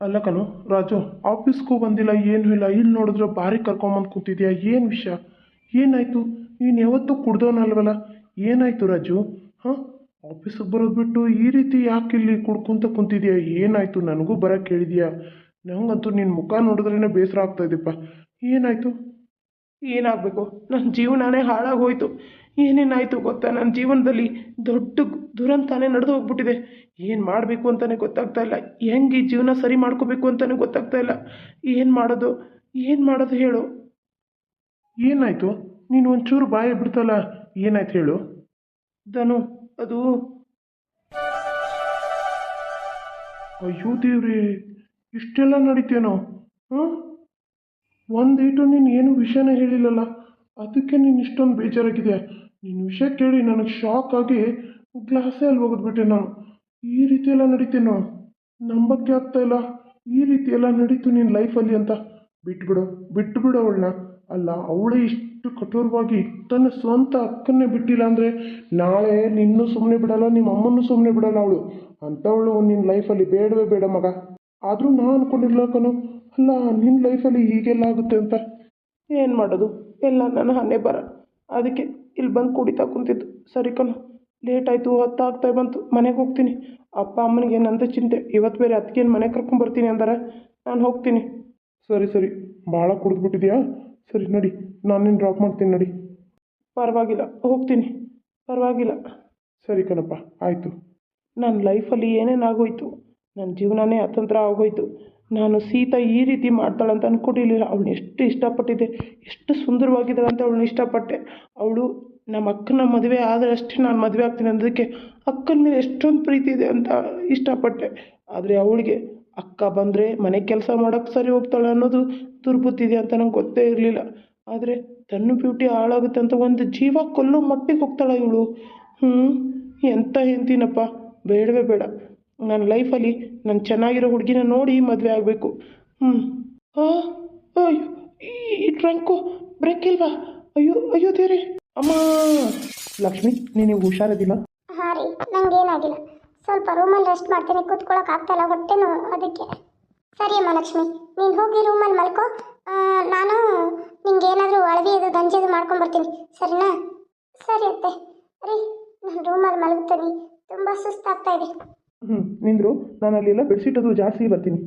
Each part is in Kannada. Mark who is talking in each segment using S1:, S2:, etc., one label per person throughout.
S1: ಅಲ್ಲ ಕಣು ರಾಜು, ಆಫೀಸ್ಗೂ ಬಂದಿಲ್ಲ, ಏನೂ ಇಲ್ಲ. ಇಲ್ಲಿ ನೋಡಿದ್ರೆ ಭಾರಿ ಕರ್ಕೊಂಬಂದು ಕೂತಿದ್ಯಾ? ಏನು ವಿಷಯ? ಏನಾಯಿತು? ನೀನು ಯಾವತ್ತೂ ಕುಡ್ದವನಲ್ವಲ್ಲ? ಏನಾಯಿತು ರಾಜು? ಹಾಂ? ಆಫೀಸಿಗೆ ಬರೋದು ಬಿಟ್ಟು ಈ ರೀತಿ ಯಾಕೆ ಇಲ್ಲಿ ಕುಡ್ಕೊಂತ ಕುಂತಿದ್ಯಾ? ಏನಾಯಿತು? ನನಗೂ ಬರೋಕ್ಕೆ ಹೇಳಿದ್ಯಾ? ನಂಗಂತೂ ನಿನ್ನ ಮುಖ ನೋಡಿದ್ರೇ ಬೇಸರ ಆಗ್ತಾಯಿದ್ದೀಪ್ಪ ಏನಾಯಿತು? ಏನಾಗಬೇಕು? ನನ್ನ ಜೀವನನೇ ಹೋಯಿತು ಏನೇನಾಯಿತು ಗೊತ್ತಾ? ನನ್ನ ಜೀವನದಲ್ಲಿ ದೊಡ್ಡ ದುರಂತನೇ ನಡೆದು ಹೋಗ್ಬಿಟ್ಟಿದೆ ಏನು ಮಾಡಬೇಕು ಅಂತಲೇ ಗೊತ್ತಾಗ್ತಾ ಇಲ್ಲ. ಹೆಂಗೆ ಈ ಜೀವನ ಸರಿ ಮಾಡ್ಕೋಬೇಕು ಅಂತಲೇ ಗೊತ್ತಾಗ್ತಾ ಇಲ್ಲ. ಏನು ಮಾಡೋದು? ಏನು ಮಾಡೋದು ಹೇಳು. ಏನಾಯಿತು? ನೀನು ಒಂಚೂರು ಬಾಯಿ ಬಿಡ್ತಲ್ಲ. ಏನಾಯ್ತು ಹೇಳು. ಧನು ಅದು ಅಯ್ಯೋ ದೇವ್ರಿ ಇಷ್ಟೆಲ್ಲ ನಡೀತೇನೋ? ಹಾಂ ಒಂದೇಟು ನೀನು ಏನು ವಿಷಯನೇ ಹೇಳಿಲ್ಲಲ್ಲ, ಅದಕ್ಕೆ ನೀನು ಇಷ್ಟೊಂದು ಬೇಜಾರಾಗಿದೆ. ನಿನ್ನ ವಿಷಯ ಕೇಳಿ ನನಗೆ ಶಾಕ್ ಆಗಿ ಗ್ಲಾಸೇ ಅಲ್ಲಿ ಹೋಗಿದ್ಬಿಟ್ಟೆ ನಾನು. ಈ ರೀತಿ ಎಲ್ಲ ನಡೀತೇನೋ ನಂಬಕ್ಕೆ ಆಗ್ತಾ ಇಲ್ಲ. ಈ ರೀತಿ ಎಲ್ಲ ನಡೀತು ನಿನ್ನ ಲೈಫಲ್ಲಿ ಅಂತ. ಬಿಟ್ಬಿಡು ಬಿಟ್ಬಿಡು ಅವಳನ್ನ. ಅಲ್ಲ, ಅವಳೇ ಇಷ್ಟು ಕಠೋರವಾಗಿ ತನ್ನ ಸ್ವಂತ ಅಕ್ಕನ್ನೇ ಬಿಟ್ಟಿಲ್ಲ ಅಂದರೆ ನಾಳೆ ನಿನ್ನೂ ಸುಮ್ಮನೆ ಬಿಡಲ್ಲ, ನಿಮ್ಮ ಅಮ್ಮನೂ ಸುಮ್ಮನೆ ಬಿಡಲ್ಲ ಅವಳು. ಅಂಥವಳು ನಿನ್ನ ಲೈಫಲ್ಲಿ ಬೇಡವೇ ಬೇಡ ಮಗ. ಆದರೂ ನಾನು ಅಂದ್ಕೊಂಡಿರ್ಲಕ್ಕನು ಅಲ್ಲ ನಿನ್ನ ಲೈಫಲ್ಲಿ ಹೀಗೆಲ್ಲ ಆಗುತ್ತೆ ಅಂತ. ಏನು ಮಾಡೋದು? ಎಲ್ಲ ನನ್ನ ಹಣೆ ಬರ ಅದಕ್ಕೆ ಇಲ್ಲಿ ಬಂದು ಕುಡಿತಾ ಕುಂತಿದ್ದು. ಸರಿ ಕಣ. ಲೇಟ್ ಆಯಿತು ಹೊತ್ತಾಗ್ತಾ ಬಂತು. ಮನೆಗೆ ಹೋಗ್ತೀನಿ. ಅಪ್ಪ ಅಮ್ಮನಿಗೆ ಏನಂತ ಚಿಂತೆ. ಇವತ್ತು ಬೇರೆ ಅದಕ್ಕೇನು ಮನೆ ಕರ್ಕೊಂಬರ್ತೀನಿ ಅಂದರೆ? ನಾನು ಹೋಗ್ತೀನಿ. ಸರಿ ಸರಿ. ಭಾಳ ಕುಡಿದ್ಬಿಟ್ಟಿದ್ಯಾ ಸರಿ ನಡಿ. ನಾನು ನಿನ್ನ ಡ್ರಾಪ್ ಮಾಡ್ತೀನಿ ನಡಿ. ಪರವಾಗಿಲ್ಲ. ಹೋಗ್ತೀನಿ. ಪರವಾಗಿಲ್ಲ. ಸರಿ ಕಣಪ್ಪ. ಆಯಿತು. ನನ್ನ ಲೈಫಲ್ಲಿ ಏನೇನಾಗೋಯ್ತು? ನನ್ನ ಜೀವನನೇ ಅತಂತ್ರ ಆಗೋಯ್ತು. ನಾನು ಸೀತಾ ಈ ರೀತಿ ಮಾಡ್ತಾಳೆ ಅಂತ ಅಂದ್ಕೊಂಡಿರಲಿಲ್ಲ ಅವಳನ್ನ ಎಷ್ಟು ಇಷ್ಟಪಟ್ಟಿದ್ದೆ. ಎಷ್ಟು ಸುಂದರವಾಗಿದ್ದಾಳೆ ಅಂತ ಅವಳನ್ನ ಇಷ್ಟಪಟ್ಟೆ. ಅವಳು ನಮ್ಮ ಅಕ್ಕನ ಮದುವೆ ಆದರೆ ಅಷ್ಟೇ ನಾನು ಮದುವೆ ಆಗ್ತೀನಿ ಅನ್ನೋದಕ್ಕೆ ಅಕ್ಕನ ಮೇಲೆ ಎಷ್ಟೊಂದು ಪ್ರೀತಿ ಇದೆ ಅಂತ ಇಷ್ಟಪಟ್ಟೆ. ಆದರೆ ಅವಳಿಗೆ ಅಕ್ಕ ಬಂದರೆ ಮನೆ ಕೆಲಸ ಮಾಡೋಕ್ಕೆ ಸರಿ ಹೋಗ್ತಾಳೆ ಅನ್ನೋದು ದುರ್ಬುದ್ಧಿದೆ ಅಂತ ನಂಗೆ ಗೊತ್ತೇ ಇರಲಿಲ್ಲ. ಆದರೆ ತನ್ನ ಬ್ಯೂಟಿ ಹಾಳಾಗುತ್ತೆ ಅಂತ ಒಂದು ಜೀವ ಕೊಲ್ಲೋ ಮಟ್ಟಿಗೆ ಹೋಗ್ತಾಳೆ ಇವಳು. ಹ್ಞೂ ಎಂಥ ಹೆಂಡ್ತಿನಪ್ಪ. ಬೇಡವೇ ಬೇಡ. ನನ್ನ ಲೈಫಲ್ಲಿ ನಾನು ಚೆನ್ನಾಗಿರೋ ಹುಡುಗಿನ ನೋಡಿ ಮದುವೆ ಆಗಬೇಕು. ಹ್ಞೂ ಅಯ್ಯೋ, ಈ- ಟ್ರಂಕು ಬ್ರೇಕ್ ಇಲ್ವಾ? ಅಯ್ಯೋ ಅಯ್ಯೋ ದೇರೆ ಅಮ್ಮ, ಲಕ್ಷ್ಮಿ, ನೀನು ಹುಷಾರದಿಲ್ಲ
S2: ಹಾಂ ರೀ, ನಂಗೇನಾಗಿಲ್ಲ. ಸ್ವಲ್ಪ ರೂಮಲ್ಲಿ ರೆಸ್ಟ್ ಮಾಡ್ತೀನಿ ಕೂತ್ಕೊಳ್ಳೋಕೆ ಆಗ್ತಾಯಿಲ್ಲ ಹೊಟ್ಟೆ ನೋವು ಅದಕ್ಕೆ. ಸರಿ ಅಮ್ಮ ಲಕ್ಷ್ಮಿ, ನೀನು ಹೋಗಿ ರೂಮಲ್ಲಿ ಮಲ್ಕೊ. ನಾನು ನಿಂಗೆ ಏನಾದರೂ ಇದು ಅದು ಗಂಜಿ ಮಾಡ್ಕೊಂಡು ಬರ್ತೀನಿ ಸರಿನಾ? ಸರಿ ಅತ್ತೆ. ರೀ, ನಾನು ರೂಮಲ್ಲಿ ಮಲಗ್ತೀನಿ. ತುಂಬ ಸುಸ್ತಾಗ್ತಾ ಇದೆ.
S1: ನಿಂದ್ರು. ನಾನು ಅಲ್ಲೆಲ್ಲ ಬೆಡ್ಶೀಟ್ ಅದು ಜಾಸ್ತಿ ಬರ್ತೀನಿ.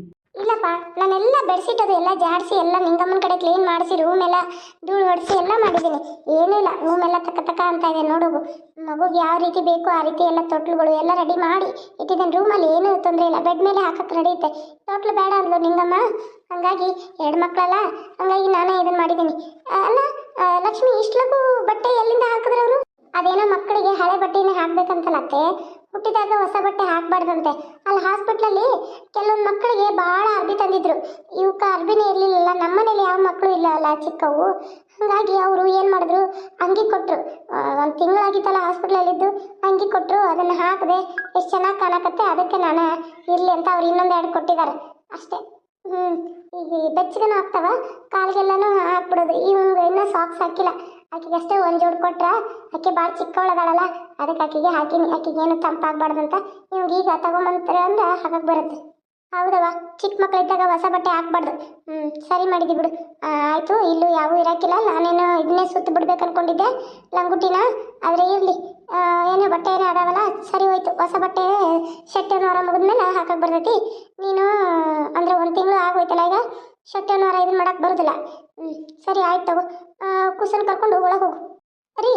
S2: ಇಲ್ಲಪ್ಪ, ನಾನೆಲ್ಲ ಬೆಡ್ಶೀಟ್ ಅದು ಎಲ್ಲ ಜಾಡಿಸಿ ಎಲ್ಲ ನಿಂಗಮ್ಮನ ಕಡೆ ಕ್ಲೀನ್ ಮಾಡಿಸಿ ರೂಮ್ ಎಲ್ಲ ಧೂಳು ಹೊಡಿಸಿ ಎಲ್ಲ ಮಾಡಿದ್ದೀನಿ. ಏನೂ ಇಲ್ಲ ರೂಮ್ ಎಲ್ಲ ತಕ ತಕ ಅಂತ ಇದೆ, ನೋಡು. ಮಗುಗೆ ಯಾವ ರೀತಿ ಬೇಕು ಆ ರೀತಿ ಎಲ್ಲ ತೊಟ್ಲುಗಳು ಎಲ್ಲ ರೆಡಿ ಮಾಡಿ ಇಟ್ಟಿದ್ದೇನೆ. ರೂಮಲ್ಲಿ ಏನೂ ತೊಂದರೆ ಇಲ್ಲ. ಬೆಡ್ ಮೇಲೆ ಹಾಕಕ್ಕೆ ನಡೆಯುತ್ತೆ ತೊಟ್ಲು ಬೇಡ ಅಂದ್ಲು ನಿಂಗಮ್ಮ. ಹಾಗಾಗಿ ಎರಡು ಮಕ್ಕಳಲ್ಲ, ಹಾಗಾಗಿ ನಾನೇ ಇದನ್ನು ಮಾಡಿದ್ದೀನಿ. ಅಲ್ಲ ಲಕ್ಷ್ಮಿ ಇಷ್ಟಲಗೂ ಬಟ್ಟೆ ಎಲ್ಲಿಂದ ಹಾಕಿದ್ರು ಅವರು? ಅದೇನೋ ಮಕ್ಕಳಿಗೆ ಹಳೆ ಬಟ್ಟೆನೇ ಹಾಕ್ಬೇಕಂತಲತ್ತೆ. ಹುಟ್ಟಿದಾಗ ಹೊಸ ಬಟ್ಟೆ ಹಾಕ್ಬಾರ್ದಂತೆ. ಅಲ್ಲಿ ಹಾಸ್ಪಿಟ್ಲಲ್ಲಿ ಕೆಲವೊಂದು ಮಕ್ಕಳಿಗೆ ಭಾಳ ಅರ್ಬಿ ತಂದಿದ್ರು. ಇವಕ್ಕೆ ಅರ್ಬಿನೇ ಇರಲಿಲ್ಲ ನಮ್ಮನೇಲಿ ಯಾವ ಮಕ್ಕಳು ಇಲ್ಲ ಅಲ್ಲ ಚಿಕ್ಕವು ಹಾಗಾಗಿ ಅವರು ಏನು ಮಾಡಿದ್ರು, ಅಂಗಿ ಕೊಟ್ಟರು ಒಂದು ತಿಂಗಳಾಗಿತ್ತಲ್ಲ ಹಾಸ್ಪಿಟ್ಲಲ್ಲಿದ್ದು, ಅಂಗಿ ಕೊಟ್ಟರು ಅದನ್ನು ಹಾಕಿದೆ ಎಷ್ಟು ಚೆನ್ನಾಗಿ ಕಾಣಕತ್ತೆ, ಅದಕ್ಕೆ ನಾನು ಇರಲಿ ಅಂತ ಅವ್ರು ಇನ್ನೊಂದು ಎರಡು ಕೊಟ್ಟಿದ್ದಾರೆ. ಅಷ್ಟೇ. ಹ್ಞೂ ಈಗ ಬೆಚ್ಚಗನೂ ಆಗ್ತಾವ, ಕಾಲಿಗೆಲ್ಲನೂ ಹಾಕ್ಬಿಡೋದು. ಇವಂಗೆ ಇನ್ನೂ ಸಾಕ್ಸ್ ಹಾಕಿಲ್ಲ. ಆಕೆಗೆ ಅಷ್ಟೇ ಒಂದು ಜೋಡು ಕೊಟ್ರ ಆಕೆ ಭಾಳ ಚಿಕ್ಕವಳದಾಳಲ್ಲ, ಅದಕ್ಕೆ ಆಕೆಗೆ ಹಾಕಿನಿ. ಆಕೆಗೆ ಏನು ತಂಪಾಗಬಾರ್ದಂತ ನೀವು ಈಗ ತಗೊಂಬಂತಾರೆ ಅಂದ್ರೆ ಹಾಕಕ್ಕೆ ಬರುತ್ತೆ. ಹೌದವ್ವ, ಚಿಕ್ಕ ಮಕ್ಕಳಿದ್ದಾಗ ಹೊಸ ಬಟ್ಟೆ ಹಾಕ್ಬಾರ್ದು. ಹ್ಞೂ ಸರಿ ಮಾಡಿದ್ದಿ ಬಿಡು. ಆಯಿತು, ಇಲ್ಲೂ ಯಾವೂ ಇರಾಕಿಲ್ಲ. ನಾನೇನು ಇದನ್ನೇ ಸುತ್ತ ಬಿಡ್ಬೇಕು ಅನ್ಕೊಂಡಿದ್ದೆ ಲಂಗುಟಿನ. ಆದರೆ ಇರಲಿ. ಏನೋ ಬಟ್ಟೆ ಏನೋ ಅದಾವಲ್ಲ, ಸರಿ ಹೋಯ್ತು. ಹೊಸ ಬಟ್ಟೆ ಶೆಟ್ಟನವರ ಮುಗಿದ್ಮೇಲೆ ಹಾಕಕ್ಕೆ ಬರ್ತೈತಿ. ನೀನು, ಅಂದರೆ ಒಂದು ತಿಂಗಳು ಆಗೋಯ್ತಲ್ಲ ಈಗ ಶೆಟ್ಟನವರ ಇದನ್ನ ಮಾಡೋಕ್ಕೆ ಬರೋದಿಲ್ಲ. ಹ್ಞೂ ಸರಿ, ಆಯ್ತು ತಗೋ. ಆ, ಕುಸನ್ ಕರ್ಕೊಂಡು ಒಳಗೆ ಹೋಗು. ರೀ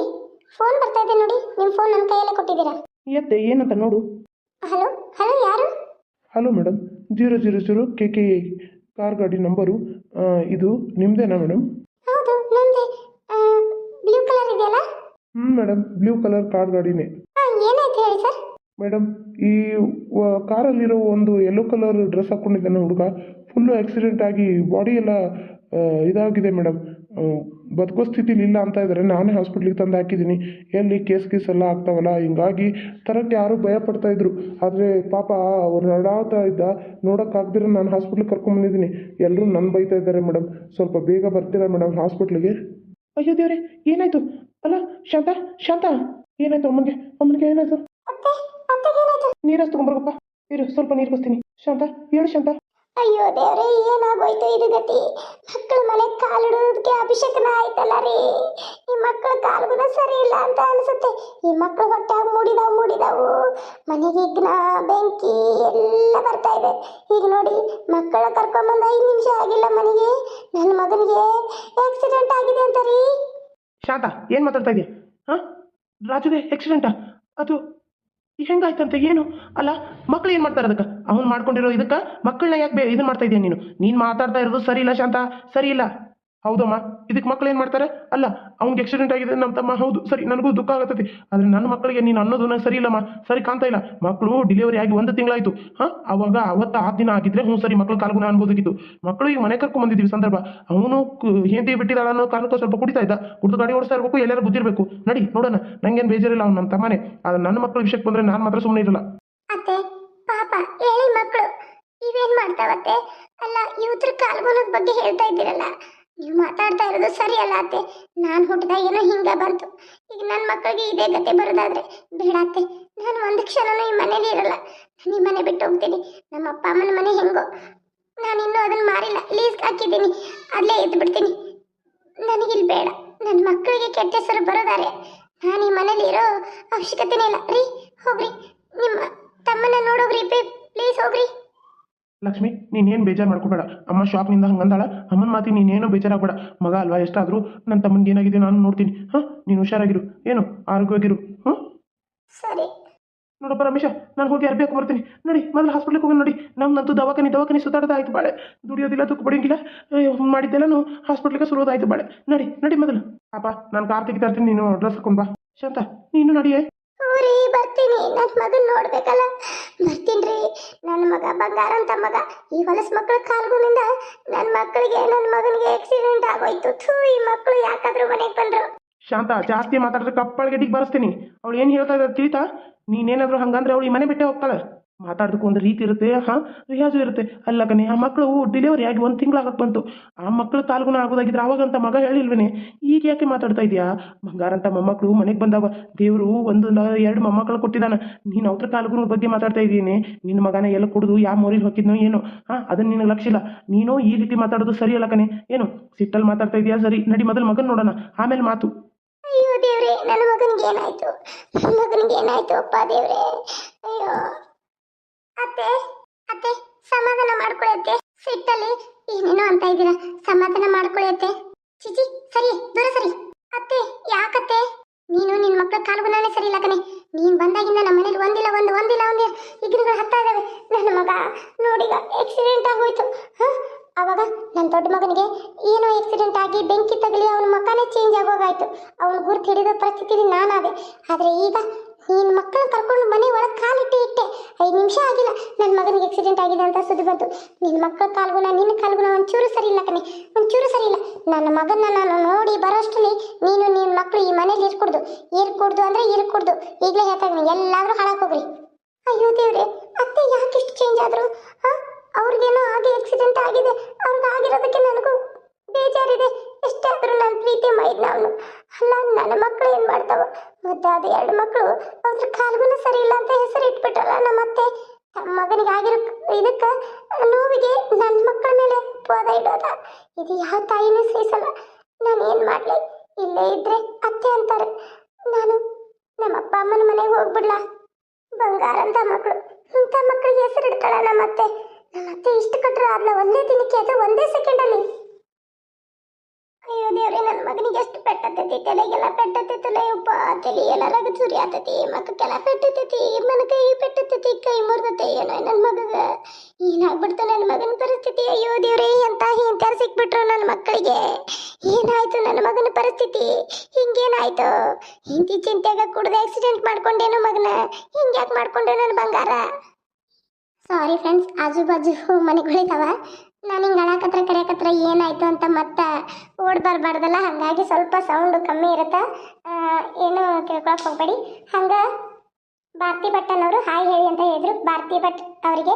S2: ಫೋನ್ ಬರ್ತಾ ಇದೆ ನೋಡಿ. ನಿಮ್ಮ ಫೋನ್ ನನ್ನ ಕೈಯಲ್ಲೇ ಕೊಟ್ಟಿದ್ದೀರಾ?
S1: ಎತ್ತೆ ಏನಂತ ನೋಡು.
S2: ಹಲೋ ಹಲೋ ಯಾರು?
S1: Hello madam zero zero zero K K A car ಗಾಡಿ ನಂಬರು ಆ, ಇದು ನಿಮ್ಮದೇನಾ ಮೇಡಮ್
S2: ಹೌದು ನಂದೆ. ಬ್ಲೂ ಕಲರ್ ಇದೆಯಲ್ಲ?
S1: ಹ್ಞೂ ಮೇಡಮ್ ಬ್ಲೂ ಕಲರ್ ಕಾರ್ ಗಾಡಿನೇ.
S2: ಹಾಂ ಏನಾಯ್ತು ಹೇಳಿ ಸರ್?
S1: ಮೇಡಮ್ ಈ ವ- ಕಾರಲ್ಲಿರೋ ಒಂದು ಯೆಲ್ಲೋ ಕಲರ್ ಡ್ರೆಸ್ ಹಾಕೊಂಡಿದ್ದಾನೆ ಹುಡುಗ. ಫುಲ್ಲು ಆಕ್ಸಿಡೆಂಟ್ ಆಗಿ ಬಾಡಿ ಎಲ್ಲ ಆ, ಇದಾಗಿದೆ ಮೇಡಮ್ ಬದುಕೋ ಸ್ಥಿತಿಲಿ ಇಲ್ಲ ಅಂತ ಇದ್ದಾರೆ ನಾನೇ ಹಾಸ್ಪಿಟ್ಲಿಗೆ ತಂದು ಹಾಕಿದ್ದೀನಿ. ಎಲ್ಲಿ ಕೇಸ್ ಗೀಸ್ ಎಲ್ಲ ಆಗ್ತಾವಲ್ಲ? ಹಿಂಗಾಗಿ ತರಕ್ಕೆ ಯಾರೂ ಭಯ ಪಡ್ತಾ ಇದ್ರು. ಆದರೆ ಪಾಪ ಅವ್ರು ನಡಾಡ್ತಾ ಇದ್ದ ನೋಡೋಕ್ಕಾಗ್ದಿರ ನಾನು ಹಾಸ್ಪಿಟ್ಲಿಗೆ ಕರ್ಕೊಂಬಂದಿದ್ದೀನಿ ಎಲ್ಲರೂ ನನ್ನ ಬೈತಾ ಇದ್ದಾರೆ ಮೇಡಮ್ ಸ್ವಲ್ಪ ಬೇಗ ಬರ್ತೀರಾ ಮೇಡಮ್ ಹಾಸ್ಪಿಟ್ಲಿಗೆ ಅಯ್ಯೋ ದೇವ್ರೆ ಏನಾಯ್ತು? ಅಲ್ಲ ಶಾಂತ ಶಾಂತ! ಏನಾಯ್ತು ಅಮ್ಮನಿಗೆ? ಅಮ್ಮನಿಗೆ ಏನಾಯ್ತು?
S2: ಅತ್ತೆ ಅತ್ತೆಗೆ ಏನಾಯ್ತು?
S1: ನೀರು ತಗೊಂಬರ್ಗಪ್ಪ ಇರು ಸ್ವಲ್ಪ ನೀರು ಕೊಸ್ತೀನಿ ಶಾಂತ ಹೇಳು ಶಾಂತ.
S2: ಅಯ್ಯೋ ದೇವ್ರೆ, ಏನಾಗೋಯ್ತು ಇದು ಗತಿ? ಮಕ್ಕಳ ಮನೆ ಕಾಲಿಡೋದಕ್ಕೆ ಅಭಿಷೇಕನ ಆಯ್ತಲ್ಲ ರೀ? ಈ ಮಕ್ಕಳ ಕಾಲು ಸರಿ ಇಲ್ಲ ಅಂತ ಅನ್ಸುತ್ತೆ. ಈ ಮಕ್ಕಳು ಹೊಟ್ಟಾಗ ಮೂಡಿದಾವು ಮೂಡಿದಾವು. ಮನೆಗೆ ಇಗ್ನ ಬೆಂಕಿ ಎಲ್ಲ ಬರ್ತಾ ಇದೆ. ಈಗ ನೋಡಿ, ಮಕ್ಕಳ ಕರ್ಕೊಂಬಂದು ಐದು ನಿಮಿಷ ಆಗಿಲ್ಲ ಮನೆಗೆ. ನನ್ನ ಮಗನಿಗೆ ಆಕ್ಸಿಡೆಂಟ್ ಆಗಿದೆ ಅಂತ ರೀ.
S1: ಶಾಂತ, ಏನು ಮಾತಾಡ್ತಾ ಇದೆಯಾ? ರಾಜುಗೆ ಆಕ್ಸಿಡೆಂಟಾ ಅದು ಹೆಂಗಾಯ್ತಂತೆ ಏನು? ಅಲ್ಲ, ಮಕ್ಳು ಏನು ಮಾಡ್ತಾರೆ ಅದಕ್ಕೆ? ಅವ್ನು ಮಾಡ್ಕೊಂಡಿರೋ ಇದಕ್ಕೆ ಮಕ್ಕಳನ್ನ ಯಾಕೆ ಬೇ ಇದನ್ನ ಮಾಡ್ತಾ ಇದೀಯ ನೀನು? ನೀನು ಮಾತಾಡ್ತಾ ಇರೋದು ಸರಿ ಇಲ್ಲ ಶಾಂತ, ಸರಿ ಇಲ್ಲ. ಹೌದಮ್ಮ? ಇದಕ್ಕೆ ಮಕ್ಳು ಏನು ಮಾಡ್ತಾರೆ? ಅಲ್ಲ, ಅವ್ನಿಗೆ ಆಕ್ಸಿಡೆಂಟ್ ಆಗಿದೆ ನಮ್ಮ ತಮ್ಮ. ಹೌದು, ಸರಿ, ನನಗೂ ದುಃಖ ಆಗತ್ತೈತಿ ಆದರೆ ನನ್ನ ಮಕ್ಕಳಿಗೆ ನೀನು ಅನ್ನೋದು ನಂಗೆ ಸರಿ ಇಲ್ಲಮ್ಮ. ಸರಿ ಕಾಣ್ತಾ ಇಲ್ಲ. ಮಕ್ಕಳು ಡಿಲಿವರಿ ಆಗಿ ಒಂದು ತಿಂಗಳಾಯಿತು. ಹಾಂ, ಅವಾಗ ಅವತ್ತು ಆ ದಿನ ಆಗಿದ್ರೆ ಹ್ಞೂ, ಸರಿ ಮಕ್ಕಳು ಕಾಲ್ಗುಣ ಅನ್ಬೋದಾಗಿತ್ತು ಮಕ್ಕಳು ಈಗ ಮನೆ ಕರ್ಕೊಂಡು ಬಂದಿದ್ದೀವಿ ಸಂದರ್ಭ. ಅವನು ಹೆಂಡತಿ ಬಿಟ್ಟಿದ್ದಾಳ ಅನ್ನೋ ಕಾರಣಕ್ಕೆ ಸ್ವಲ್ಪ ಕುಡಿತಾ ಇದ್ದ. ಕುಡಿದು ಗಾಡಿ ಓಡಿಸ್ತಾ ಇರಬೇಕು, ಎಲ್ಲರೂ ಗೊತ್ತಿರಬೇಕು ನಡಿ, ನೋಡೋಣ. ನಂಗೇನು ಬೇಜಾರಿಲ್ಲ ಅವ್ನು ನಮ್ಮ ತಮ್ಮನೇ. ಆದ್ರೆ ನನ್ನ ಮಕ್ಕಳ ವಿಷಯಕ್ಕೆ ಬಂದರೆ ನಾನು ಮಾತ್ರ ಸುಮ್ಮನೆ ಇರಲ್ಲ.
S2: ಅತ್ತೆ, ಪಾಪ, ಹೇಳಿ ಮಕ್ಕಳು ಇವೇನ್ ಮಾಡ್ತಾವತ್ತೆ? ಅಲ್ಲ, ಇವ್ರ ಕಾಲ್ಗುಣದ ಬಗ್ಗೆ ಹೇಳ್ತಾ ಇದ್ದೀರಲ್ಲ. ನೀವು ಮಾತಾಡ್ತಾ ಇರೋದು ಸರಿ ಅಲ್ಲ ಅತ್ತೆ. ನಾನು ಹುಟ್ಟಿದಾಗ ಏನೋ ಹಿಂಗ ಬಂತು. ಈಗ ನನ್ನ ಮಕ್ಕಳಿಗೆ ಇದೇ ಗತಿ ಬರೋದಾದ್ರೆ ಬೇಡ ಅತ್ತೆ. ನಾನು ಒಂದು ಕ್ಷಣನೂ ಈ ಮನೇಲಿ ಇರಲ್ಲ. ನಾನು ಈ ಮನೆ ಬಿಟ್ಟು ಹೋಗ್ತೀನಿ. ನಮ್ಮ ಅಪ್ಪ ಅಮ್ಮನ ಮನೆ ಹೆಂಗೋ. ನಾನು ಇನ್ನೂ ಅದನ್ನ ಮಾರಿಲ್ಲ. ಲೀಸ್ ಹಾಕಿದ್ದೀನಿ. ಅಲ್ಲೇ ಇದ್ದು ಬಿಡ್ತೀನಿ. ನನಗಿಲ್ಲಿ ಬೇಡ. ನನ್ನ ಮಕ್ಕಳಿಗೆ ಕೆಟ್ಟ ಹೆಸರು ಬರೋದಾರೆ ನಾನು ಈ ಮನೇಲಿ ಇರೋ ಅವಶ್ಯಕತೆನೇ ಇಲ್ಲ. ರೀ, ಹೋಗ್ರಿ. ನಿಮ್ಮ ತಮ್ಮನ್ನ ನೋಡೋಗ್ರಿ ಪ್ಲೀಸ್ ಹೋಗ್ರಿ.
S1: ಲಕ್ಷ್ಮಿ ನೀನೇನು ಬೇಜಾರು ಮಾಡ್ಕೋಬೇಡ. ಅಮ್ಮ ಶಾಪ್ನಿಂದ ಹಂಗಂದಾಳ ಅಮ್ಮನ ಮಾತಿ ನೀನೇನು ಬೇಜಾರಾಗಬೇಡ. ಮಗ ಅಲ್ವಾ ಎಷ್ಟಾದರೂ? ನನ್ನ ತಮ್ಮನಿಗೆ ಏನಾಗಿದೆ ನಾನು ನೋಡ್ತೀನಿ. ಹಾಂ? ನೀನು ಹುಷಾರಾಗಿರು. ಏನು? ಆರೋಗ್ಯವಾಗಿರು. ಹ್ಞೂ
S2: ಸರಿ.
S1: ನೋಡಪ್ಪ ರಮೇಶ ನಾನು ಹೋಗಿ ಅರ್ಬೇಕು ಬರ್ತೀನಿ. ನೋಡಿ ಮೊದಲು ಹಾಸ್ಪಿಟ್ಲಿಗೆ ಹೋಗಿ ನೋಡಿ. ನಂತೂ ದವಾಖಾನೆ ದವಾಖಾನೆ ಸುತ್ತಾಡೋದಾಯ್ತು ಬಾಳೆ. ದುಡಿಯೋದಿಲ್ಲ ತುಕ್ಕು ಬಡಿಯಂಗಿಲ್ಲ ಮಾಡಿದ್ದೆಲ್ಲ ಮಾಡಿದ್ದೆಲ್ಲನೂ ಹಾಸ್ಪಿಟ್ಲಿಗೆ ಸುರೋದಾಯ್ತು ಬಾಳೆ. ನಡಿ ನಡಿ ಮೊದಲು. ಪಾಪ ನಾನು ಕಾರ್ ತೆಗಿತಾ ಇರ್ತೀನಿ ನೀನು ಡ್ರೆಸ್ ಹಾಕೊಂಡು ಬಾ. ಶಾಂತ ನೀನು ನಡಿಯೇ.
S2: ಊರಿ ಬರ್ತೀನಿ. ನನ್ನ ಮಗನ್ ನೋಡ್ಬೇಕಲ್ಲ. ಬರ್ತೀನಿ ರೀ ನನ್ನ ಮಗ ಬಂಗಾರ ಅಂತ ಮಗ ಈ ಹೊಲಸ ಮಕ್ಕಳ ಕಾಲ್ಗುನಿಂದ ನನ್ನ ಮಕ್ಕಳಿಗೆ ನನ್ನ ಮಗನಿಗೆ ಆಕ್ಸಿಡೆಂಟ್ ಆಗೋಯ್ತು. ಥೂ, ಈ ಮಕ್ಕಳು ಯಾಕಾದ್ರೂ ಮನೆಗೆ ಬಂದ್ರು.
S1: ಶಾಂತ, ಜಾಸ್ತಿ ಮಾತಾಡಿದ್ರೆ ಕಪ್ಪಳಿಗೆ ಡಿಗ್ ಬರ್ಸ್ತೀನಿ. ಅವಳು ಏನು ಹೇಳ್ತಾ ಇದ್ದಾರೆ ತಿಳಿತಾ? ನೀನೇನಾದರೂ ಹಂಗಂದ್ರೆ ಅವಳು ಈ ಮನೆ ಬಿಟ್ಟೆ ಹೋಗ್ತಾಳೆ. ಮಾತಾಡೋದಕ್ಕೆ ಒಂದು ರೀತಿ ಇರುತ್ತೆ. ಹಾಂ, ರಿಯಾಜು ಇರುತ್ತೆ. ಅಲ್ಲ ಕಣೆ, ಆ ಮಕ್ಕಳು ಡೆಲಿವರಿ ಆಗಿ ಒಂದು ತಿಂಗಳಾಗಕ್ಕೆ ಬಂತು. ಆ ಮಕ್ಕಳು ತಾಲ್ಗುಣ ಆಗೋದಾಗಿದ್ರೆ ಅವಾಗಂತ ಮಗ ಹೇಳಿಲ್ವೇನೆ. ಈಗ ಯಾಕೆ ಮಾತಾಡ್ತಾ ಇದೆಯಾ? ಬಂಗಾರಂತ ಮೊಮ್ಮಕ್ಕಳು ಮನೆಗೆ ಬಂದಾಗ ದೇವರು ಒಂದು ಎರಡು ಮೊಮ್ಮಕ್ಕಳು ಕೊಟ್ಟಿದ್ದಾನೆ. ನೀನು ಅವ್ರ ತಾಲ್ಗುಣ ಬಗ್ಗೆ ಮಾತಾಡ್ತಾ ಇದ್ದೀನಿ ನಿನ್ನ ಮಗನ ಎಲ್ಲ ಕುಡಿದು, ಯಾವ ಮೋರಿಲಿ ಹೋಗಿದ್ನೋ ಏನೋ. ಹಾಂ ಅದನ್ನು ನಿನಗೆ ಲಕ್ಷ ಇಲ್ಲ ನೀನು ಈ ರೀತಿ ಮಾತಾಡೋದು ಸರಿ ಅಲ್ಲ ಕಣೆ. ಏನು ಸಿಟ್ಟಲ್ಲಿ ಮಾತಾಡ್ತಾ ಇದೆಯಾ? ಸರಿ, ನಡಿ ಮೊದಲು ಮಗನ ನೋಡೋಣ. ಆಮೇಲೆ ಮಾತು.
S2: ಅಯ್ಯೋ ದೇವ್ರೆ, ನನ್ನ ಮಗನಿಗೆ ಏನಾಯ್ತು? ನನ್ನ ಮಗನಿಗೆ ಏನಾಯ್ತು ಅಪ್ಪ ದೇವ್ರೆ? ಅಯ್ಯೋ. ಅತ್ತೆ ಅತ್ತೆ, ಸಮಾಧಾನ ಮಾಡ್ಕೊಳ್ಳಿ ಅತ್ತೆ ಸಿಟ್ಟಲ್ಲಿ ಏನೇನೋ ಅಂತ ಇದ್ದೀರಾ? ಸಮಾಧಾನ ಮಾಡ್ಕೊಳ್ಳಿ ಅತ್ತೆ ಚಿಚಿ ಸರಿ, ದೂರ ಸರಿ. ಅತ್ತೆ, ಯಾಕತ್ತೆ? ನೀನು ನಿನ್ನ ಮಕ್ಕಳ ಕಾಲ್ಗುಣನೇ ಸರಿ ಇಲ್ಲ ಕಣೆ. ನೀನ್ ಬಂದಾಗಿಂದ ನಮ್ಮ ಮನೇಲಿ ಒಂದಿಲ್ಲ, ಒಂದು ಒಂದಿಲ್ಲ, ಒಂದು ಇಗ್ರಿಗಳು ಹತ್ತಾ ಇದಾವೆ. ನನ್ನ ಮಗ ನೋಡಿಗ ಆಕ್ಸಿಡೆಂಟ್ ಆಗೋಯ್ತು. ಅವಾಗ ನನ್ನ ದೊಡ್ಡ ಮಗನಿಗೆ ಏನೋ ಆಕ್ಸಿಡೆಂಟ್ ಆಗಿ ಬೆಂಕಿ ತಗಲಿ, ಅವನ ಮಕ್ಕನೇ ಚೇಂಜ್ ಆಗೋಗಾಯ್ತು. ಅವನು ಗುರುತು ಹಿಡಿದ ಪರಿಸ್ಥಿತಿಲಿ ನಾನಾದೆ. ಆದರೆ ಈಗ ನಿನ್ನ ಮಕ್ಕಳನ್ನ ಕರ್ಕೊಂಡು ಮನೆ ಒಳಗೆ ಕಾಲಿಟ್ಟು ಇಟ್ಟೆ ಐದು ನಿಮಿಷ ಆಗಿಲ್ಲ. ನನ್ನ ಮಗನಿಗೆ ಆಕ್ಸಿಡೆಂಟ್ ಆಗಿದೆ ಅಂತ ಸುದ್ದಿ ಬಂತು. ನಿನ್ನ ಮಕ್ಕಳ ಕಾಲ್ಗುಣ, ನಿನ್ನ ಕಾಲ್ಗುಣ ಒಂಚೂರು ಸರಿ ಇಲ್ಲ ಕಣೆ. ಒಂಚೂರು ಸರಿ ಇಲ್ಲ. ನನ್ನ ಮಗನ ನಾನು ನೋಡಿ ಬರೋಷ್ಟರಲ್ಲಿ ನೀನು ನಿನ್ನ ಮಕ್ಕಳು ಈ ಮನೇಲಿ ಇರ್ಕೊಡ್ದು. ಇರ್ಕೊಡ್ದು ಅಂದರೆ ಇರ್ಕೊಡ್ದು. ಈಗಲೇ ಹೇಳ್ತಾ ಇದ್ದೀನಿ. ಎಲ್ಲಾದರೂ ಹಾಳಾಕೋಗ್ರಿ ಅಯ್ಯೋ ದೇವ್ರೆ, ಅತ್ತೆ ಯಾಕೆ ಇಷ್ಟು ಚೇಂಜ್ ಆದ್ರು? ಆ ಅವ್ರಿಗೇನೋ ಆಗಿ ಆಕ್ಸಿಡೆಂಟ್ ಆಗಿದೆ ಅವ್ರಿಗೆ ಆಗಿರೋದಕ್ಕೆ ನನಗೂ ಬೇಜಾರಿದೆ ಎಷ್ಟಾದ್ರೂ ನಾನು ಪ್ರೀತಿ ಮಾಡಿದ್ನ ಅವನು ಅಲ್ಲ ನನ್ನ ಮಕ್ಕಳು ಏನು ಮಾಡ್ತಾವ ಮುದ್ದಾದ ಎರಡು ಮಕ್ಕಳು, ಅವ್ರ ಕಾಲ್ಗುನ ಸರಿ ಇಲ್ಲ ಅಂತ ಹೆಸರು ಇಟ್ಬಿಟ್ರಲ್ಲ ನಮ್ಮ ಅತ್ತೆ. ತಮ್ಮ ಮಗನಿಗೆ ಆಗಿರೋ ಇದಕ್ಕೆ ನೋವಿಗೆ ನನ್ನ ಮಕ್ಕಳ ಮೇಲೆ ಪೋದ ಇಡೋದ. ಇದು ಯಾವ ತಾಯಿನೂ ಸಹಿಸಲ್ಲ. ನಾನು ಏನು ಮಾಡಲಿ? ಇಲ್ಲೇ ಇದ್ರೆ ಅತ್ತೆ ಅಂತಾರೆ. ನಾನು ನಮ್ಮ ಅಪ್ಪ ಅಮ್ಮನ ಮನೆಗೆ ಹೋಗ್ಬಿಡ್ಲಾ. ಬಂಗಾರ ಅಂತ ಮಕ್ಕಳು ಇಂಥ ಮಕ್ಕಳಿಗೆ ಹೆಸರು ಇಡ್ತಾಳ ನಮ್ಮ ಅತ್ತೆ. ಇಷ್ಟು ಕಟ್ಟರು ಆದ್ಲ ಒಂದೇ ದಿನಕ್ಕೆ ಅದು ಒಂದೇ ಸೆಕೆಂಡಲ್ಲಿ ಅಯ್ಯೋ ದೇವ್ರೆ ನನ್ನ ಮಗನಿಗೆ ಎಷ್ಟು ಪೆಟ್ಟತೈತಿ ತಲೆಗೆಲ್ಲ ಪೆಟ್ಟತೈತಲ್ಲ ಯಪ್ಪ. ತಲೆ ಎಲ್ಲ ಚುರಿ ಆತತಿ ಮಕ್ಕಕ್ಕೆಲ್ಲ ಪೆಟ್ಟತೈತಿ ಮನ ಕೈ ಪೆಟ್ಟತೈತಿ ಕೈ ಮುರಿದತಿ. ಏನೋ ನನ್ನ ಮಗಗ. ಏನಾಗ್ಬಿಡ್ತು ನನ್ನ ಮಗನ ಪರಿಸ್ಥಿತಿ? ಅಯ್ಯೋ ದೇವ್ರೆ ಅಂತ ಹಿಂತಾರ ಸಿಕ್ಬಿಟ್ರು ನನ್ನ ಮಕ್ಕಳಿಗೆ? ಏನಾಯ್ತು ನನ್ನ ಮಗನ ಪರಿಸ್ಥಿತಿ? ಹಿಂಗೇನಾಯ್ತು? ಹಿಂದಿ ಚಿಂತೆಗ ಕುಡ್ದು ಆಕ್ಸಿಡೆಂಟ್ ಮಾಡ್ಕೊಂಡೇನು ಮಗನ? ಹಿಂಗ್ಯಾಕೆ ಮಾಡ್ಕೊಂಡೆ ನನ್ನ ಬಂಗಾರ? ಸಾರಿ ಫ್ರೆಂಡ್ಸ್ ಆಜು ಬಾಜು ಮನೆಗಳಿದಾವ. ನಾನು ಹಿಂಗೆ ಅಳಕತ್ರ ಕರೆಯಕತ್ರ ಏನಾಯ್ತು ಅಂತ ಮತ್ತೆ ಓಡ್ ಬರಬಾರ್ದಲ್ಲ, ಹಾಗಾಗಿ ಸ್ವಲ್ಪ ಸೌಂಡು ಕಮ್ಮಿ ಇರುತ್ತೆ. ಏನು ಹೋಗಬೇಡಿ ಹೋಗ್ಬೇಡಿ. ಹಂಗೆ ಭಾರತಿ ಭಟ್ಟನವರು ಹಾಯ್ ಹೇಳಿ ಅಂತ ಹೇಳಿದ್ರು. ಭಾರತಿ ಭಟ್ ಅವರಿಗೆ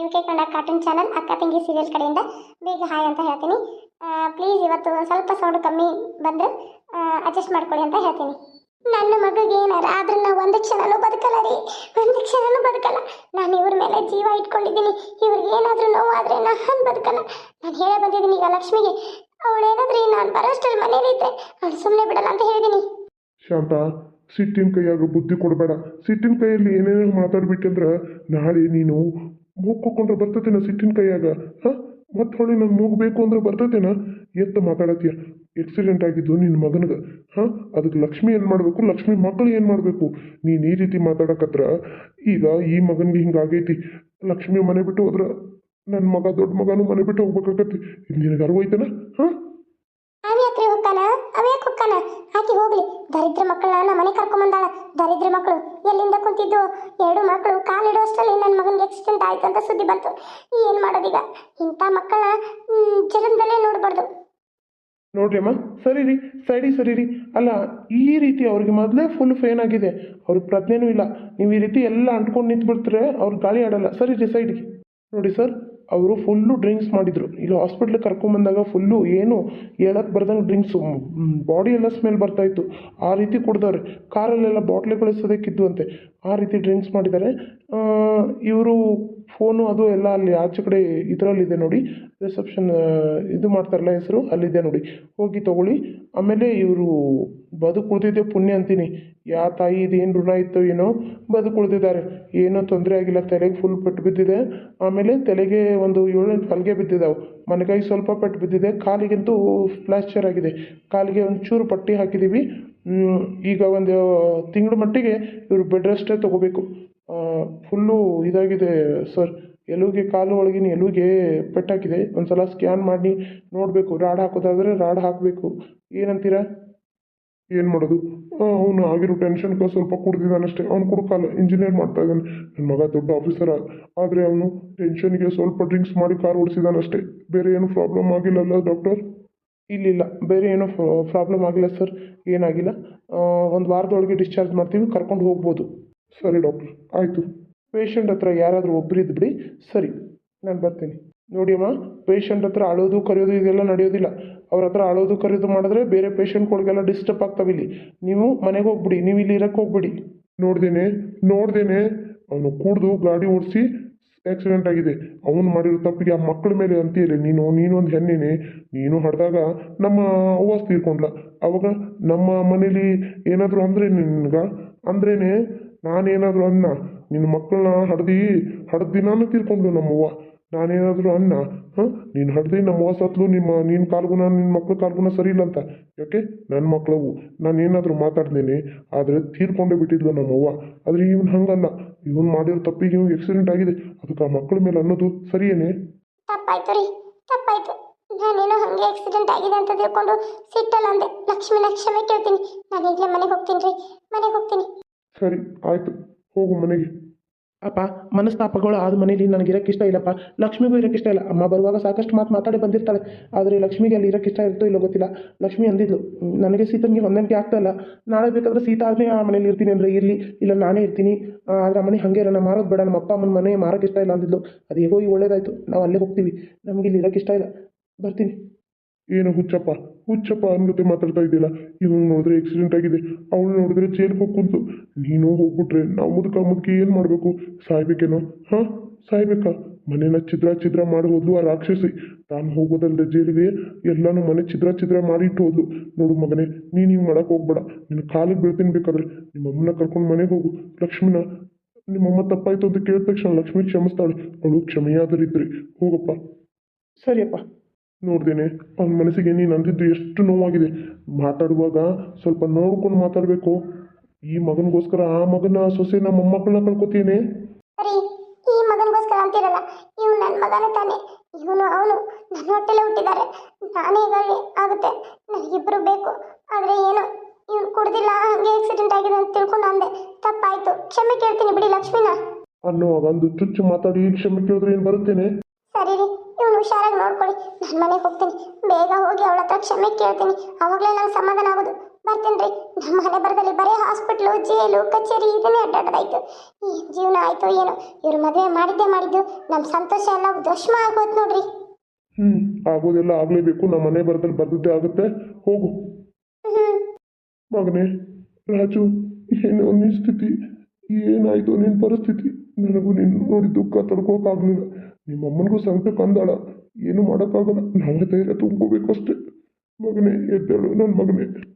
S2: U K Kannada cartoon channel ಅಕ್ಕ ತಂಗಿ ಸೀರಿಯಲ್ ಕಡೆಯಿಂದ ಬೇಗ ಹಾಯ್ ಅಂತ ಹೇಳ್ತೀನಿ. ಪ್ಲೀಸ್ ಇವತ್ತು ಸ್ವಲ್ಪ ಸೌಂಡ್ ಕಮ್ಮಿ ಬಂದರೆ ಅಡ್ಜಸ್ಟ್ ಮಾಡ್ಕೊಳ್ಳಿ ಅಂತ ಹೇಳ್ತೀನಿ. ನನ್ನ ಮಗಗೆ ಏನಾರ ಆದ್ರೆ ನಾವು ಒಂದು ಕ್ಷಣನೂ ಬದುಕಲ್ಲ ರೀ. ಒಂದು ಕ್ಷಣನೂ ಬದುಕಲ್ಲ. ನಾನು ಇವ್ರ ಮೇಲೆ ಜೀವ ಇಟ್ಕೊಂಡಿದ್ದೀನಿ. ಇವ್ರಿಗೆ ಏನಾದರೂ ನೋವಾದ್ರೆ ನಾನು ಬದುಕಲ್ಲ. ನಾನು ಹೇಳೇ ಬಂದಿದ್ದೀನಿ ಈಗ ಲಕ್ಷ್ಮಿಗೆ. ಅವಳೇನಾದ್ರೂ ನಾನು ಬರೋಷ್ಟರಲ್ಲಿ ಮನೇಲಿ ಇದ್ದೆ ಅವ್ಳು ಸುಮ್ಮನೆ ಬಿಡಲ್ಲ ಅಂತ ಹೇಳಿದ್ದೀನಿ
S1: ಶಾಂತ, ಸಿಟ್ಟಿನ ಕೈಯಾಗ ಬುದ್ಧಿ ಕೊಡಬೇಡ. ಸಿಟ್ಟಿನ ಕೈಯಲ್ಲಿ ಏನೇನೋ ಮಾತಾಡ್ಬಿಟ್ಟಂದ್ರೆ ನಾಳೆ ನೀನು ಮೂಗ್ ಕೊಕ್ಕೊಂಡ್ರೆ ಬರ್ತತೇನ ಸಿಟ್ಟಿನ ಕೈಯಾಗ? ಹಾಂ? ಮತ್ತೆ ಹೊಳಿ ನಾನು ಮೂಗ್ ಬೇಕು ಅಂದ್ರೆ ಬರ್ತತೇನ? ಎತ್ತ ಮಾತಾಡತ್ತೀಯ? ಎಕ್ಸಿಡೆಂಟ್ ಆಗಿದ್ದು ನಿನ್ನ ಮಗನಿಗೆ. ಹಾಂ? ಅದಕ್ಕೆ ಲಕ್ಷ್ಮಿ ಏನು ಮಾಡಬೇಕು? ಲಕ್ಷ್ಮಿ ಮಕ್ಕಳು ಏನು ಮಾಡಬೇಕು? ನೀನು ಈ ರೀತಿ ಮಾತಾಡಕತ್ರ ಈಗ ಈ ಮಗನಿಗೆ ಹಿಂಗಾಗೈತಿ ಲಕ್ಷ್ಮಿ ಮನೆ ಬಿಟ್ಟು ಹೋದ್ರೆ ನನ್ನ ಮಗ ದೊಡ್ಡ ಮಗನೂ ಮನೆ ಬಿಟ್ಟು ಹೋಗ್ಬೇಕಾಗತ್ತೆ ಇದು ನಿನಗೆ ಅರಿವೈತನ ಹಾಂ?
S2: ಅವ್ಯಾಕ್ರಿ ಹೊಕ್ಕಾನ ಅವ್ಯಾಕೆ ಹೊಕ್ಕಾನ ಆಕೆ ಹೋಗ್ಲಿ. ದರಿದ್ರ ಮಕ್ಕಳನ್ನ ನಮ್ಮ ಮನೆ ಕರ್ಕೊಂಬಂದಾಳ ದರಿದ್ರ ಮಕ್ಕಳು, ಎಲ್ಲಿಂದ ಕುಂತಿದ್ದು ಎರಡು ಮಕ್ಕಳು ಕಾಲಿಡೋ ಅಷ್ಟರಲ್ಲಿ ನನ್ನ ಮಗನಿಗೆ ಆಕ್ಸಿಡೆಂಟ್ ಆಯ್ತು ಅಂತ ಸುದ್ದಿ ಬಂತು. ಏನು ಮಾಡೋದೀಗ? ಇಂಥ ಮಕ್ಕಳನ್ನ ಜನ್ಮದಲ್ಲೇ ನೋಡ್ಬಾರ್ದು.
S1: ನೋಡ್ರಿ ಅಮ್ಮ ಸರಿ ರೀ ಸರಿ ಸರಿ ರೀ ಅಲ್ಲ, ಈ ರೀತಿ ಅವ್ರಿಗೆ ಮೊದಲೇ ಫುಲ್ ಫೇನ್ ಆಗಿದೆ. ಅವ್ರಿಗೆ ಪ್ರಜ್ಞೆನೂ ಇಲ್ಲ. ನೀವು ಈ ರೀತಿ ಎಲ್ಲ ಅಂಟ್ಕೊಂಡು ನಿಂತ್ಬಿಡ್ತಾರೆ ಅವ್ರು ಗಾಳಿ ಆಡಲ್ಲ. ಸರಿ ರೀ ಸೈಡ್ಗೆ ನೋಡಿ ಸರ್ ಅವರು ಫುಲ್ಲು ಡ್ರಿಂಕ್ಸ್ ಮಾಡಿದರು. ಇಲ್ಲಿ ಹಾಸ್ಪಿಟ್ಲಿಗೆ ಕರ್ಕೊಂಬಂದಾಗ ಫುಲ್ಲು ಏನು ಹೇಳಕ್ಕೆ ಬರ್ದಂಗೆ ಡ್ರಿಂಕ್ಸು ಬಾಡಿ ಎಲ್ಲ ಸ್ಮೆಲ್ ಬರ್ತಾಯಿತ್ತು ಆ ರೀತಿ ಕುಡ್ದವ್ರೆ. ಕಾರಲ್ಲೆಲ್ಲ ಬಾಟ್ಲಿಗಳು ಅಂತೆ ಆ ರೀತಿ ಡ್ರಿಂಕ್ಸ್ ಮಾಡಿದ್ದಾರೆ. ಇವರು ಫೋನು ಅದು ಎಲ್ಲ ಅಲ್ಲಿ ಆಚೆ ಕಡೆ ಇದರಲ್ಲಿದೆ ನೋಡಿ. ರಿಸೆಪ್ಷನ್ ಇದು ಮಾಡ್ತಾರಲ್ಲ ಹೆಸರು, ಅಲ್ಲಿದೆ ನೋಡಿ. ಹೋಗಿ ತಗೊಳ್ಳಿ. ಆಮೇಲೆ ಇವರು ಬದುಕು ಉಳಿದಿದ್ದೆ ಪುಣ್ಯ ಅಂತೀನಿ. ಯಾ ತಾಯಿ ಇದೇನು ಋಣ ಇತ್ತು ಏನೋ ಬದುಕುಳ್ದಿದ್ದಾರೆ. ಏನೂ ತೊಂದರೆ ಆಗಿಲ್ಲ, ತಲೆಗೆ ಫುಲ್ ಪೆಟ್ಟು ಬಿದ್ದಿದೆ. ಆಮೇಲೆ ತಲೆಗೆ ಒಂದು ಏಳೆಂಟು ಹಲ್ಗೆ ಬಿದ್ದಿದ್ದಾವೆ ಮನೆಗಾಗಿ ಸ್ವಲ್ಪ ಪೆಟ್ಟು ಬಿದ್ದಿದೆ. ಕಾಲಿಗಂತೂ ಫ್ಲಾಶ್ಚರ್ ಆಗಿದೆ. ಕಾಲಿಗೆ ಒಂಚೂರು ಪಟ್ಟಿ ಹಾಕಿದ್ದೀವಿ ಈಗ ಒಂದು ತಿಂಗಳ ಮಟ್ಟಿಗೆ ಇವರು ಬೆಡ್ ರೆಸ್ಟೇ ತೊಗೋಬೇಕು. ಫುಲ್ಲು ಇದಾಗಿದೆ ಸರ್ ಎಲುಗೆ ಕಾಲು ಒಳಗಿನ ಎಲುಗೆ ಪೆಟ್ಟಾಕಿದೆ ಒಂದು ಸಲ ಸ್ಕ್ಯಾನ್ ಮಾಡಿ ನೋಡಬೇಕು. ರಾಡ್ ಹಾಕೋದಾದ್ರೆ ರಾಡ್ ಹಾಕಬೇಕು. ಏನಂತೀರಾ? ಏನು ಮಾಡೋದು? ಅವನು ಆಗಿರೋ ಟೆನ್ಷನ್ಗೆ ಸ್ವಲ್ಪ ಕುಡ್ದಿದ್ದಾನಷ್ಟೇ ಅವ್ನು ಕುಡ್ಕಲ್ಲ ಇಂಜಿನಿಯರ್ ಮಾಡ್ತಾ ಇದ್ದಾನೆ. ನನ್ನ ಮಗ ದೊಡ್ಡ ಆಫೀಸರ್ ಆದರೆ ಅವನು ಟೆನ್ಷನ್ಗೆ ಸ್ವಲ್ಪ ಡ್ರಿಂಕ್ಸ್ ಮಾಡಿ ಕಾರ್ ಓಡಿಸಿದಾನಷ್ಟೇ ಬೇರೆ ಏನು ಪ್ರಾಬ್ಲಮ್ ಆಗಿಲ್ಲಲ್ಲ ಡಾಕ್ಟರ್ ಇಲ್ಲಿಲ್ಲ. ಬೇರೆ ಏನೂ ಪ್ರಾಬ್ಲಮ್ ಆಗಿಲ್ಲ ಸರ್ ಏನಾಗಿಲ್ಲ. ಒಂದು ವಾರದೊಳಗೆ ಡಿಸ್ಚಾರ್ಜ್ ಮಾಡ್ತೀವಿ. ಕರ್ಕೊಂಡು ಹೋಗ್ಬೋದು. ಸರಿ ಡಾಕ್ಟರ್ ಆಯಿತು. ಪೇಷಂಟ್ ಹತ್ರ ಯಾರಾದರೂ ಒಬ್ಬರಿದ್ದು ಬಿಡಿ ಸರಿ ನಾನು ಬರ್ತೀನಿ. ನೋಡಿ ಅಮ್ಮ ಪೇಷಂಟ್ ಹತ್ರ ಅಳೋದು, ಕರೆಯೋದು ಇದೆಲ್ಲ ನಡೆಯೋದಿಲ್ಲ. ಅವ್ರ ಹತ್ರ ಅಳೋದು, ಕರೆಯೋದು ಮಾಡಿದ್ರೆ ಬೇರೆ ಪೇಷಂಟ್ಗಳಿಗೆಲ್ಲ ಡಿಸ್ಟರ್ಬ್ ಆಗ್ತಾವೆ ಇಲ್ಲಿ. ನೀವು ಮನೆಗೆ ಹೋಗ್ಬಿಡಿ, ನೀವು ಇಲ್ಲಿ ಇರಕ್ಕೆ ಹೋಗ್ಬಿಡಿ. ನೋಡ್ದೇನೆ ನೋಡ್ದೇನೆ, ಅವನು ಕೂಡ್ದು ಗಾಡಿ ಓಡಿಸಿ ಆಕ್ಸಿಡೆಂಟ್ ಆಗಿದೆ. ಅವನು ಮಾಡಿರೋ ತಪ್ಪಿಗೆ ಆ ಮಕ್ಕಳ ಮೇಲೆ ಅಂತೀರಿ ನೀನು ನೀನು ಒಂದು ಹೆಣ್ಣಿನೇ, ನೀನು ಹಡ್ದಾಗ ನಮ್ಮ ಅವ್ವ ತೀರ್ಕೊಂಡ್ಲ ಅವಾಗ ನಮ್ಮ ಮನೇಲಿ ಏನಾದರೂ ಅಂದ್ರೆ ನಿನ್ಗೆ? ಅಂದ್ರೇನೆ, ನಾನೇನಾದರೂ ಅನ್ನ, ನಿನ್ನ ಮಕ್ಕಳನ್ನ ಹಡ್ದು ಹಡ್ದು ದಿನಾನು ತೀರ್ಕೊಂಡ್ಲು ನಮ್ಮವ್ವ. ನಾನೇನಾದರೂ ಅನ್ನ ಹಾಂ? ನೀನು ಹಡ್ದು ನಮ್ಮವ್ವ ಸತ್ಲು ನಿಮ್ಮ ನಿನ್ನ ಕಾಲ್ಗುಣ ನಿನ್ನ ಮಕ್ಳ ಕಾಲ್ಗುಣ ಸರಿ ಇಲ್ಲ ಅಂತ. ಯಾಕೆ? ನನ್ನ ಮಕ್ಕಳವು ನಾನು ಏನಾದರೂ ಮಾತಾಡ್ದೇನೆ ಆದರೆ ತೀರ್ಕೊಂಡೇ ಬಿಟ್ಟಿದ್ಲು ನಮ್ಮವ್ವ. ಆದರೆ ಇವನು ಹಂಗಲ್ಲ. ಇವನು ಮಾಡಿರೋ ತಪ್ಪಿಗೆ ಇವ್ನಿಗೆ ಎಕ್ಸಿಡೆಂಟ್ ಆಗಿದೆ. ಅದಕ್ಕೆ ಆ ಮಕ್ಕಳ ಮೇಲೆ ಅನ್ನೋದು ಸರಿಯೇನೆ?
S2: ತಪ್ಪಾಯ್ತು ರೀ. ತಪ್ಪಾಯ್ತು. ನಾನೇನೋ ಹಂಗೆ ಆಕ್ಸಿಡೆಂಟ್ ಆಗಿದೆ ಅಂತ ತಿಳ್ಕೊಂಡು ಸಿಟ್ಟಲ್ಲ ಅಂದೆ. ಲಕ್ಷ್ಮಿನ ಕ್ಷಮೆ ಕೇಳ್ತೀನಿ. ನಾನು ಈಗಲೇ ಮನೆಗೆ ಹೋಗ್ತೀನಿ ರೀ. ಮನೆಗೆ ಹೋಗ್ತೀನಿ.
S1: ಸರಿ ಆಯಿತು. ಹೋಗು ಮನೆಗೆ. ಅಪ್ಪ, ಮನಸ್ತಾಪಗಳು ಆದ ಮನೇಲಿ ನನಗೆ ಇರೋಕ್ಕೆ ಇಷ್ಟ ಇಲ್ಲಪ್ಪ. ಲಕ್ಷ್ಮಿಗೂ ಇರೋಕ್ಕೆ ಇಷ್ಟ ಇಲ್ಲ. ಅಮ್ಮ ಬರುವಾಗ ಸಾಕಷ್ಟು ಮಾತು ಮಾತಾಡಿ ಬಂದಿರ್ತಾಳೆ. ಆದರೆ ಲಕ್ಷ್ಮಿಗೆ ಅಲ್ಲಿ ಇರೋಕ್ಕೆ ಇಷ್ಟ ಇರುತ್ತೋ ಇಲ್ಲೋ ಗೊತ್ತಿಲ್ಲ. ಲಕ್ಷ್ಮಿ ಅಂದಿದ್ಲು, ನನಗೆ ಸೀತನಿಗೆ ಹೊಂದಾಣಿಕೆ ಆಗ್ತಾ ಇಲ್ಲ. ನಾಳೆ ಬೇಕಾದರೆ ಸೀತಾ ಆದ್ಮೇಲೆ ಆ ಮನೇಲಿ ಇರ್ತೀನಿ ಅಂದರೆ ಇರಲಿ, ಇಲ್ಲ ನಾನೇ ಇರ್ತೀನಿ. ಆದರೆ ಆ ಮನೆ ಹಾಗೆ ಇರೋಣ, ಮಾರೋದು ಬೇಡ. ನಮ್ಮ ಅಪ್ಪ ಅಮ್ಮನ ಮನೆ ಮಾರೋಕ್ಕೆ ಇಷ್ಟ ಇಲ್ಲ ಅಂದಿದ್ಲು. ಅದು ಹೇಗೋ ಈ ಒಳ್ಳೇದಾಯಿತು. ನಾವು ಅಲ್ಲೇ ಹೋಗ್ತೀವಿ. ನಮಗೆ ಇಲ್ಲಿ ಇರೋಕ್ಕೆ ಇಷ್ಟ ಇಲ್ಲ. ಬರ್ತೀನಿ. ಏನು ಹುಚ್ಚಪ್ಪ? ಹುಚ್ಚಪ್ಪ ಅನ್ಗತೆ ಮಾತಾಡ್ತಾ ಇದ್ದಿಲ್ಲ ಇವನು ನೋಡಿದ್ರೆ ಆಕ್ಸಿಡೆಂಟ್ ಆಗಿದೆ. ಅವಳು ನೋಡಿದ್ರೆ ಜೇಲ್ಗೆ ಹೋಗಿ ಕುಂತು ನೀನು ಹೋಗ್ಬಿಟ್ರೆ ನಾವು ಮುದುಕ ಮುದುಕಿ ಏನು ಮಾಡಬೇಕು? ಸಾಯ್ಬೇಕೇನೋ? ಹಾಂ? ಸಾಯ್ಬೇಕಾ? ಮನೇನ ಛಿದ್ರ ಛಿದ್ರ ಮಾಡಿ ಹೋದ್ಲು ಆ ರಾಕ್ಷಸಿ. ತಾನು ಹೋಗೋದಲ್ಲದೆ ಜೇಲಿಗೆ ಎಲ್ಲಾನು ಮನೆ ಛಿದ್ರ ಛಿದ್ರ ಮಾಡಿ ಇಟ್ಟು ಹೋದ್ಲು. ನೋಡು ಮಗನೇ, ನೀನು ಹಿಂಗೆ ಮಾಡಕ್ಕೆ ಹೋಗ್ಬೇಡ. ನಿನ್ನ ಕಾಲಿಗೆ ಬೀಳ್ತೀನಿ ಬೇಕಾದ್ರೆ. ನಿಮ್ಮ ಅಮ್ಮನ ಕರ್ಕೊಂಡು ಮನೆಗೆ ಹೋಗು. ಲಕ್ಷ್ಮಿನ, ನಿಮ್ಮಮ್ಮ ತಪ್ಪಾಯ್ತು ಅಂತ ಕೇಳಿದ ತಕ್ಷಣ ಲಕ್ಷ್ಮಿ ಕ್ಷಮಿಸ್ತಾಳೆ. ಅವಳು ಕ್ಷಮೆಯಾದರಿದ್ರಿ. ಹೋಗಪ್ಪ. ಸರಿಯಪ್ಪ. ನೋಡ್ದೇನೆ ಅವನ ಮನಸ್ಸಿಗೆ ನೀನು ಅಂದಿದ್ದು ಎಷ್ಟು ನೋವಾಗಿದೆ. ಮಾತಾಡುವಾಗ ಸ್ವಲ್ಪ ನೋಡ್ಕೊಂಡು ಮಾತಾಡಬೇಕು. ಈ ಮಗನಿಗೋಸ್ಕರ ಆ ಮಗನ ಸೊಸೆನ ಮೊಮ್ಮಕ್ಕಳನ್ನ ಕಳ್ಕೊತೀನಿ.
S2: ಈ ಮಗನಿಗೋಸ್ಕರ ಅಂತಿರಲ್ಲ ಇವನು ನನ್ನ ಮಗನ ತಾನೆ. ಇವನು ಅವನು ನನ್ನ ಹೊಟ್ಟೆಲೆ ಹುಟ್ಟಿದ್ದಾರೆ ನಾನೇ ಹೇಗೆ ಆಗುತ್ತೆ. ನನಗಿಬ್ರು ಬೇಕು. ಆದರೆ ಏನು ಇವನು ಕುಡ್ದಿಲ್ಲ ಹಂಗೆ ಆಕ್ಸಿಡೆಂಟ್ ಆಗಿದೆ ಅಂತ ತಿಳ್ಕೊಂಡು ಅಂದೆ. ತಪ್ಪಾಯ್ತು. ಕ್ಷಮೆ ಕೇಳ್ತೀನಿ ಬಿಡಿ ಲಕ್ಷ್ಮಿನ.
S1: ಅನ್ನೋವಾಗ ಒಂದು ಚುಚ್ಚು ಮಾತಾಡಿ ಕ್ಷಮೆ ಕೇಳಿದ್ರೆ ಏನು ಬರುತ್ತೇನೆ?
S2: ಸರಿ ರೀ. ಇವನು ಹುಷಾರಾಗಿ ನೋಡ್ಕೊಳ್ಳಿ. ನನ್ನ ಮನೆಗೆ ಹೋಗ್ತೀನಿ. ಬೇಗ ಹೋಗಿ ಅವಳ ಹತ್ರ ಕ್ಷಮೆ ಕೇಳ್ತೀನಿ. ಅವಾಗಲೇ ನಂಗೆ ಸಮಾಧಾನ ಆಗೋದು. ಬರ್ತೀನಿ ರೀ. ನಮ್ಮ ಮನೆ ಬರದಲ್ಲಿ ಬರೀ ಹಾಸ್ಪಿಟ್ಲು ಜೈಲು ಕಚೇರಿ ಇದನ್ನೇ ಅಡ್ಡಾಡೋದಾಯ್ತು. ಈ ಜೀವನ ಆಯ್ತು ಏನೋ. ಇವ್ರು ಮದುವೆ ಮಾಡಿದ್ದೇ ಮಾಡಿದ್ದು. ನಮ್ಮ ಸಂತೋಷ ಎಲ್ಲ ದುಷ್ಮ ಆಗೋದು ನೋಡ್ರಿ.
S1: ಹ್ಞೂ ಆಗೋದಿಲ್ಲ ಆಗಲೇಬೇಕು. ನಮ್ಮ ಮನೆ ಬರದಲ್ಲಿ ಬರ್ದದ್ದೇ ಆಗುತ್ತೆ. ಹೋಗು. ಮಗನೇ ರಾಜು ಏನು ನಿನ್ನ ಸ್ಥಿತಿ. ಏನಾಯಿತು ನಿನ್ನ ಪರಿಸ್ಥಿತಿ. ನನಗೂ ನಿನ್ನ ನೋಡಿ ದುಃಖ ತಡ್ಕೋಕ್ಕಾಗಲಿಲ್ಲ ನಿಮ್ಮ ಅಮ್ಮನಿಗೂ ಸಂಕಟ ಕಂದಾಳ. ಏನು ಮಾಡೋಕ್ಕಾಗಲ್ಲ. ನಾವೇ ಧೈರ್ಯ ತುಂಬ್ಕೋಬೇಕು ಅಷ್ಟೇ ಮಗನೇ ಎದ್ದೇಳು ನನ್ನ ಮಗನೇ.